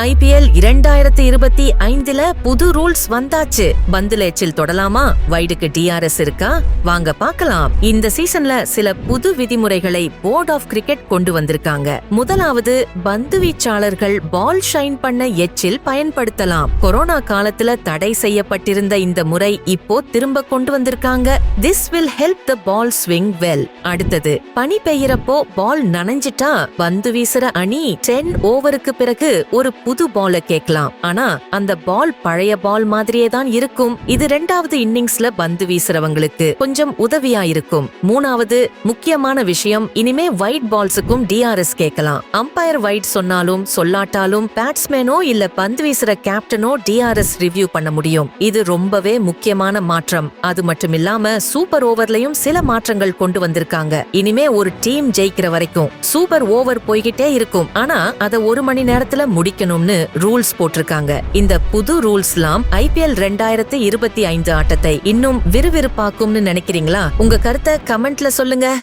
IPL இரண்டாயிரத்தி இருபத்தி ஐந்துல புது ரூல்ஸ் வந்தாச்சு. பந்துல எச்சில் தொடலாமா? வைடுக்கு டிஆர்எஸ் இருக்கா? வாங்க பார்க்கலாம். இந்த சீசன்ல சில புது விதிமுறைகளை போர்ட் ஆஃப் கிரிக்கெட் கொண்டு வந்திருக்காங்க. முதலாவது பந்து வீச்சாளர்கள் பால் ஷைன் பண்ண எச்சில் பயன்படுத்தலாம். கொரோனா காலத்துல தடை செய்யப்பட்டிருந்த இந்த முறை இப்போ திரும்ப கொண்டு வந்திருக்காங்க. This will help the ball swing well அடுத்தது பனி பெய்யறப்போ பால் நனைஞ்சிட்டா? பந்து வீசுற அணி டென் ஓவருக்கு பிறகு ஒரு புது பால கேட்கலாம். ஆனா அந்த பால் பழைய பால் மாதிரியே தான் இருக்கும். இது ரெண்டாவது இன்னிங்ஸ்ல பந்து வீசுறவங்களுக்கு கொஞ்சம் உதவியா இருக்கும். மூணாவது முக்கியமான விஷயம் இனிமே ஒயிட் பால்ஸுக்கும் டிஆர்எஸ் கேட்கலாம். அம்பையர் ஒயிட் சொன்னாலும் சொல்லாட்டாலும் பேட்ஸ்மேனோ இல்ல பந்து வீசுற கேப்டனோ டிஆர்எஸ் ரிவ்யூ பண்ண முடியும். இது ரொம்பவே முக்கியமான மாற்றம். அது மட்டும் இல்லாம சூப்பர் ஓவர்லயும் சில மாற்றங்கள் கொண்டு வந்திருக்காங்க. இனிமே ஒரு டீம் ஜெயிக்கிற வரைக்கும் சூப்பர் ஓவர் போய்கிட்டே இருக்கும். ஆனா அத ஒரு மணி நேரத்துல முடிக்கணும். முடிக்கணும்னு ரூல்ஸ் போட்டிருக்காங்க. இந்த புது ரூல்ஸ்லாம் ஐபிஎல் ரெண்டாயிரத்தி இருபத்தி ஐந்து ஆட்டத்தை இன்னும் விறுவிறுப்பாக்கும்னு நினைக்கிறீங்களா? உங்க கருத்தை கமெண்ட்ல சொல்லுங்க.